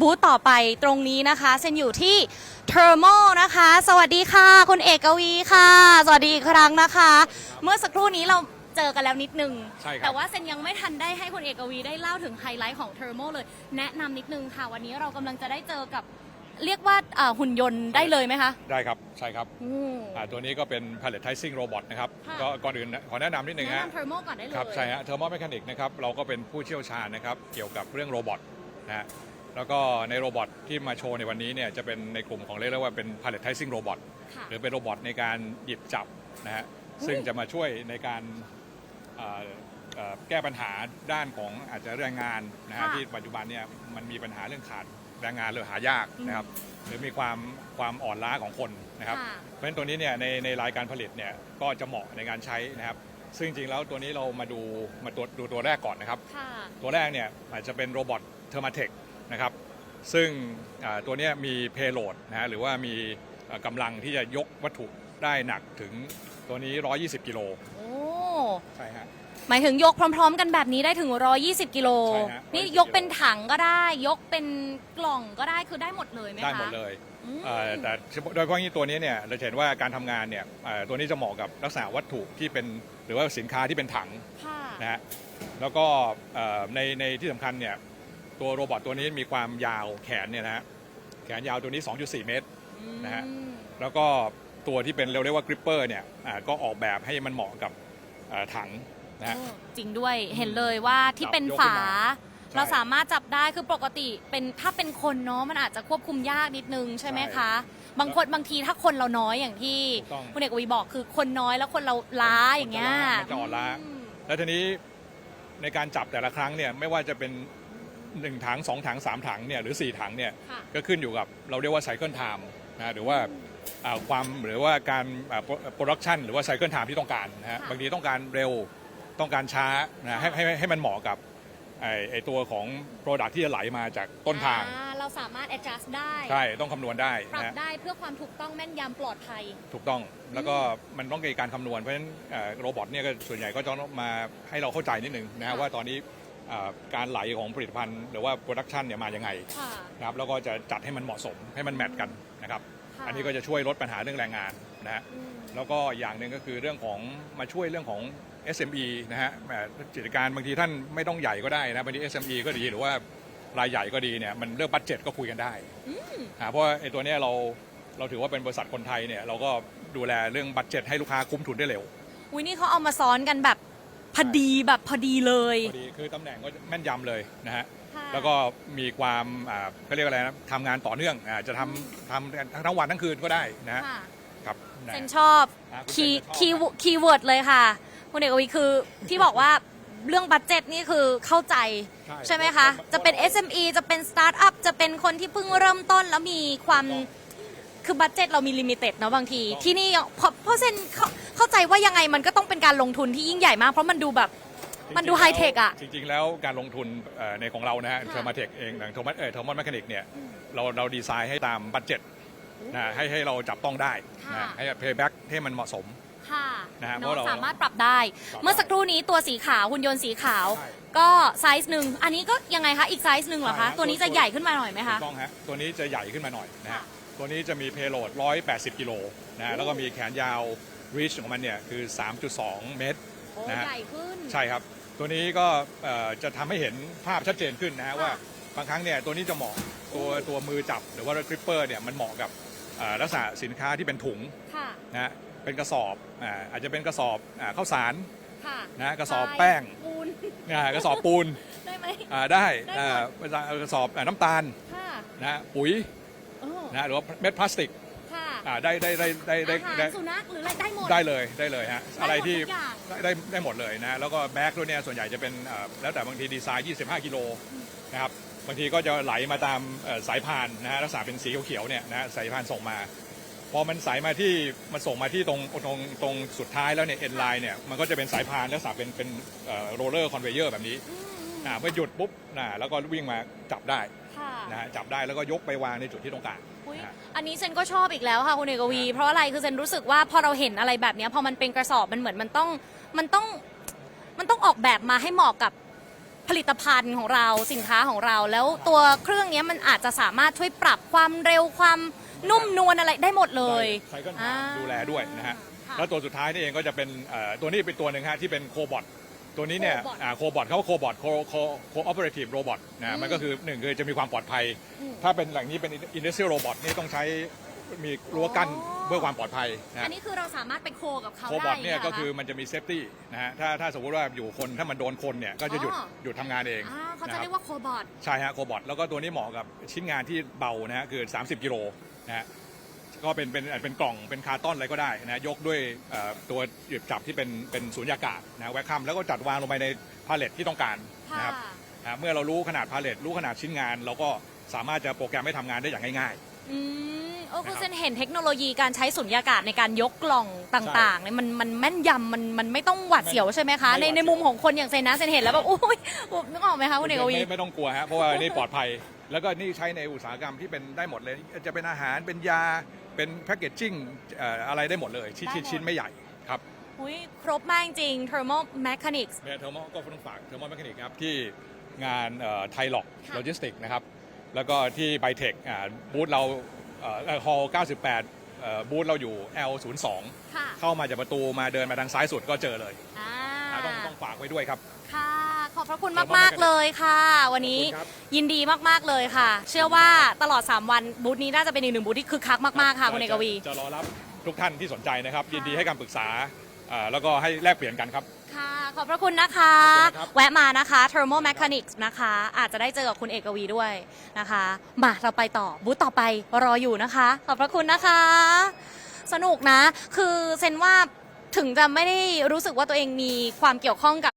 บูธต่อไปตรงนี้นะคะเซนอยู่ที่เทอร์โมนะคะ สวัสดีค่ะ คุณเอกวีค่ะ สวัสดีอีกครั้งนะคะ เมื่อสักครู่นี้เราเจอกันแล้วนิดนึง ใช่ครับ แต่ว่าเซนยังไม่ทันได้ให้คุณเอกวีได้เล่าถึงไฮไลท์ของเทอร์โมเลย แนะนำนิดนึงค่ะ วันนี้เรากำลังจะได้เจอกับเรียกว่าอ่าหุ่นยนต์ได้เลยไหมคะได้ครับ ใช่ครับอืม อ่าตัวนี้ก็เป็น palletizing robot นะครับค่ะ ก็ก่อนอื่นขอแนะนำนิดนึงแนะฮะ นำเทอร์โมก่อนได้เลย ครับใช่ฮะ thermal mechanic นะครับเราก็เป็นผู้เชี่ยวชาญนะครับเกี่ยวกับเรื่องโรบอทนะฮะ แล้วก็ในโรบอทที่มาโชว์ในวันนี้เนี่ยจะเป็นในกลุ่มของเรียกว่าเป็น palletizing robot ค่ะ หรือเป็นโรบอทในการหยิบจับนะฮะอุ้ยซึ่งจะมาช่วยในการเอ่อเอ่อแก้ปัญหาด้านของอาจจะแรงงานนะฮะที่ปัจจุบันเนี่ยมันมีปัญหาเรื่องขาดแรงงานหรือหายากนะครับหรือมีความความอ่อนล้าของคนนะครับ ค่ะ เพราะฉะนั้นตัวนี้เนี่ยในในรายการผลิตเนี่ยก็จะเหมาะในการใช้นะครับ ซึ่งจริงๆแล้วตัวนี้เรามาดูมาตัวดูตัวแรกก่อนนะครับ ค่ะ ตัวแรกเนี่ยอาจจะเป็นโรบอทเทอร์มาเทค นะครับ ซึ่งอ่าตัวเนี้ยมีเพโลดนะฮะหรือว่ามีเอ่อกำลังที่จะยกวัตถุได้หนักถึงตัวนี้ 120 กิโลโอ้ใช่ฮะหมายถึงยกพร้อม ๆ กันแบบนี้ได้ถึง 120 กิโลใช่ฮะนี่120ยกเป็นถังก็ได้ ยกเป็นกล่องก็ได้คือได้หมดเลยไหมคะ ได้หมดเลยอืมเอ่อแต่เฉพาะโดยเฉพาะที่ตัวนี้เนี่ยเราจะเห็นว่าการทำงานเนี่ยเอ่อตัวนี้จะเหมาะกับลักษณะวัตถุที่เป็นหรือว่าสินค้าที่เป็นถังค่ะนะฮะแล้วก็เอ่อในในที่สำคัญเนี่ย ตัวโรบอทตัวนี้มีความยาวแขนเนี่ยนะฮะแขนยาวตัวนี้ 2.4 เมตร นะฮะ อืมแล้วก็ตัวที่เป็นเราเรียกว่ากริปเปอร์เนี่ยอ่าก็ออกแบบให้มันเหมาะกับเอ่อถังนะฮะ โอ้จริงด้วยเห็นเลยว่าที่เป็นจับยกขึ้ฝานมาใช่ เราสามารถจับได้คือปกติเป็นถ้าเป็นคนเนาะมันอาจจะควบคุมยากนิดนึงใช่ไหมใช่คะ บางคนบางทีถ้าคนเราน้อยอย่างที่ถูกต้อง คุณเอกวีบอกคือคนน้อยแล้วคนเราล้าอย่างเงี้ยมันจะอ่อนล้า อืม แล้วทีนี้ในการจับแต่ละครั้งเนี่ยไม่ว่าจะเป็น หนึ่งถังสองถังสามถังเนี่ยหรือสี่ถังเนี่ยค่ะ ก็ขึ้นอยู่กับเราเรียกว่าไซเคิลไทม์นะหรือว่าอ่าความหรือว่าการโปรดักชันหรือว่าไซเคิลไทม์ที่ต้องการนะฮะค่ะบางทีต้องการเร็วต้องการช้านะให้ให้ให้มันเหมาะกับไอ้ไอ้ตัวของ Product ที่จะไหลมาจากต้นทางอ่เราสามารถ adjust ได้ใช่ต้องคำนวณได้ปรับนะฮะ ได้เพื่อความถูกต้องแม่นยำปลอดภัย ถูกต้องแล้วก็มันต้องมีการคำนวณเพราะฉะนั้นเอ่อโรบอทเนี่ยก็ส่วนใหญ่ก็จะต้องมาให้เราเข้าใจนิดนึงนะฮะค่ะ ว่าตอนนี้เอ่อ การไหลของผลิตภัณฑ์ หรือว่าโปรดักชันเนี่ยมายังไงค่ะ นะครับแล้วก็จะจัดให้มันเหมาะสมให้มันแมทกันนะครับ ค่ะอันนี้ก็จะช่วยลดปัญหาเรื่องแรงงานนะฮะ อืม แล้วก็อย่างหนึ่งก็คือเรื่องของมาช่วยเรื่องของ SME นะฮะแหมกิจการบางทีท่านไม่ต้องใหญ่ก็ได้นะบางที SME ก็ดีหรือว่ารายใหญ่ก็ดีเนี่ยมันเรื่องบัตเจ็ตก็คุยกันได้อ่าเพราะว่าไอ้ตัวเนี้ยเราเราถือว่าเป็นบริษัทคนไทยเนี่ยเราก็ดูแลเรื่องบัตเจ็ตให้ลูกค้าคุ้มทุนได้เร็ว อุ้ยนี่เขาเอามาซ้อนกันแบบ พอดีแบบพอดีเลย พอดีคือตำแหน่งก็แม่นยำเลยนะฮะค่ะแล้วก็มีความอ่าเขาเรียกอะไรนะทำงานต่อเนื่องอ่าจะทำทำทั้งทั้งวันทั้งคืนก็ได้นะฮะค่ะครับนะเซนชอบอะคุณคีย์เซนจะชอบ คีย์คีย์เวิร์ดเลยค่ะคุณเอกวีคือที่บอกว่าเรื่องบัตเจ็ตนี่คือเข้าใจ ใช่ไหมคะ จะเป็น SME จะเป็นสตาร์ทอัพจะเป็นคนที่เพิ่งเริ่มต้นแล้วมีความ คือบัตเจ็ตเรามีลิมิเต็ดเนาะบางที ที่นี่เพราะเพราะเซนเข้าเข้าใจว่ายังไงมันก็ต้องเป็นการลงทุนที่ยิ่งใหญ่มาก เพราะมันดูแบบมันดูไฮเทคอะจริงๆ แล้วการลงทุนเอ่อในของเรานะฮะค่ะเทอร์มาเทคเองอย่างโทมัสเอ่อโทมัสแมคานิกเนี่ยเราเราดีไซน์ให้ตามบัตเจ็ตนะให้ให้เราจับต้องได้ค่ะนะให้เพย์แบ็กให้มันเหมาะสม ค่ะนะฮะเพเนาะราะเราสามารถปรับได้ ปรับได้เมื่อสักครู่นี้ตัวสีขาวหุ่นยนต์สีขาว ใช่ ก็ไซส์หนึ่งอันนี้ก็ยังไงคะอีกไซส์หนึ่งเหรอใช่คะฮะตัวนี้ตัวจะใหญ่ขึ้นมาหน่อยไหมถูคะกต้องฮะตัวนี้จะใหญ่ขึ้นมาหน่อยนะค่ะฮะ ตัวนี้จะมีเพโลด 180 กิโลนะฮะแล้วก็มีแขนยาวรีชของมันเนี่ยคือ 3.2 เมตรโอ้นะฮะใหญ่ขึ้น ใช่ครับ ตัวนี้ก็เอ่อจะทำให้เห็นภาพชัดเจนขึ้นนะฮะค่ะว่าบางครั้งเนี่ยตัวนี้จะเหมาะตัวตัวมือจับหรือว่ากริปเปอร์เนี่ยมันเหมาะกับเอ่อลักษณะสินค้าที่เป็นถุงค่ะ นะฮะเป็นกระสอบอ่าอาจจะเป็นกระสอบอ่าข้าวสาร ค่ะนะกระสอบทายแป้ง ปูน อ่ากระสอบปูนได้ไหม อ่าได้ได้หมด อ่ากระสอบอ่าน้ำตาลค่ะ นะฮะปุ๋ย โอ้นะหรือว่าเม็ดพลาสติกค่ะอ่าได้ได้ได้ได้ได้อาหารได้สุนัขหรืออะไรได้หมด ได้เลยได้เลยฮะอะไรที่ทุกอย่าง ได้ได้ได้หมดเลยนะแล้วก็แบ็คด้วยเนี่ยส่วนใหญ่จะเป็นเอ่อแล้วแต่บางทีดีไซน์ 25 กิโลนะครับบางทีก็จะไหลมาตามเอ่อสายพานนะฮะลักษณะเป็นสีเขียวๆเนี่ยนะสายพานส่งมา พอมันสายมาที่มันส่งมาที่ตรงตรงตรงสุดท้ายแล้วเนี่ยเอ็นไลน์เนี่ยมันก็จะเป็นสายพานลักษณะเป็นเป็นโรลเลอร์คอนเวเยอร์แบบนี้ อืม อ่าเมื่อหยุดปุ๊บนะแล้วก็วิ่งมาจับได้ ค่ะนะฮะจับได้แล้วก็ยกไปวางในจุดที่ต้องการอุ๊ยนะฮะ อันนี้เซนก็ชอบอีกแล้วค่ะคุณเอกวีครับเพราะอะไรคือเซนรู้สึกว่าพอเราเห็นอะไรแบบเนี้ยพอมันเป็นกระสอบมันเหมือนมันต้องมันต้องมันต้องออกแบบมาให้เหมาะกับผลิตภัณฑ์ของเราสินค้าของเรา แล้วตัวเครื่องเนี้ยมันอาจจะสามารถช่วยปรับความเร็วความนุ่มนวลอะไรได้หมดเลยใช้ก็อ่า ดูแลด้วยนะฮะ ค่ะแล้วตัวสุดท้ายนี่เองก็จะเป็นเอ่อตัวนี้เป็นตัวหนึ่งฮะที่เป็นโคบอท ตัวนี้เนี่ย Cobot โคบอทเขาโคบอทโคโคโคออปเปอเรทีฟโรบอทอืนะมมันก็คือหนึ่งคือจะมีความปลอดภัย อืม ถ้าเป็นหลังนี้เป็นอินดัสเทรียลโรบอทนี่ต้องใช้มีรั้วกั้นอ๋อเพื่อความปลอดภัยนะอัฮะนนี้คือเราสามารถไปโคกับเขาโคได้บอทเนี่ยางก็งี้หรคือมันจะมีเซฟตี้นะฮะถ้าถ้าสมมติว่าอยู่คนถ้ามันโดนคนเนี่ยก็จะหยุดอ๋อ หยุดทำงานเองอ่าเขานะจะครับ เรียกว่าโคบอท ใช่ฮะโคบอทแล้วก็ตัวนี้เหมาะกับชิ้นงานที่เบานะฮะคือ 30 กิโลนะฮะ ก็เป็นเป็นเป็นกล่องเป็นคาร์ตอนอะไรก็ได้นะยกด้วยเอ่อตัวหยิบจับที่เป็นเป็นสุญญากาศนะแวคคัมแล้วก็จัดวางลงไปในพาเลตที่ต้องการค่ะนะครับนะเมื่อเรารู้ขนาดพาเลตรู้ขนาดชิ้นงาน เราก็สามารถจะโปรแกรมให้ทำงานได้อย่างง่าย อืมโอ้คุณนะครับเซนเห็นเทคโนโลยีการใช้สุญญากาศในการยกกล่องต่างๆเนี่ยมันมันแม่นยำมันมันไม่ต้องหวาดเสียวใช่ไหมคะ ไม่ในหวาดเสียว ในมุมของคนอย่างเซนนะเซนเห็นแล้วแบบอุ้ยนึกออกไหมคะๆคุณเอกวี ไม่ไม่ต้องกลัวฮะเพราะว่านี่ปลอดภัย แล้วก็นี่ใช้ในอุตสาหกรรมที่เป็นได้หมดเลย จะเป็นอาหารเป็นยา เป็นแพคเกจจิ้งเอ่ออะไรได้หมดเลย ชิ้นได้หมด ชิ้นไม่ใหญ่ครับอุ้ยครบมากจริง thermal mechanics เมทเทอร์โมก็ต้องฝากเทอร์โมแมคานิกครับที่งานไทล็อกค่ะ โลจิสติกนะครับ แล้วก็ที่ไบเทคบูธเราฮอล98เอ่อบูธเราอยู่ L02 ค่ะเข้ามาจากประตูมาเดินมาทางซ้ายสุดก็เจอเลยอ่าอ่าต้องต้องฝากไว้ด้วยครับ ค่ะขอบ พระคุณ Thermal มาก Mechanics ๆเลยค่ะ วันนี้ขอบคุณครับยินดีมาก ๆ เลยค่ะ เชื่อว่าตลอด 3 วันบูธนี้น่าจะเป็นอีกหนึ่งบูธที่คึกคักมาก ๆ ค่ะ คุณเอกวี จะจะรอรับทุกท่านที่สนใจนะครับ ยินดีให้คำปรึกษาอ่าแล้วก็ให้แลกเปลี่ยนกันครับ ค่ะ ขอบพระคุณนะคะขอบคุณนะครับแวะมานะคะ Thermal Mechanics นะคะ อาจจะได้เจอกับคุณเอกวีด้วยนะคะมาเราไปต่อบูธต่อไปรออยู่นะคะ ขอบพระคุณนะคะ สนุกนะ คือเซนว่าถึงจะไม่ได้รู้สึกว่าตัวเองมีความเกี่ยวข้องกับ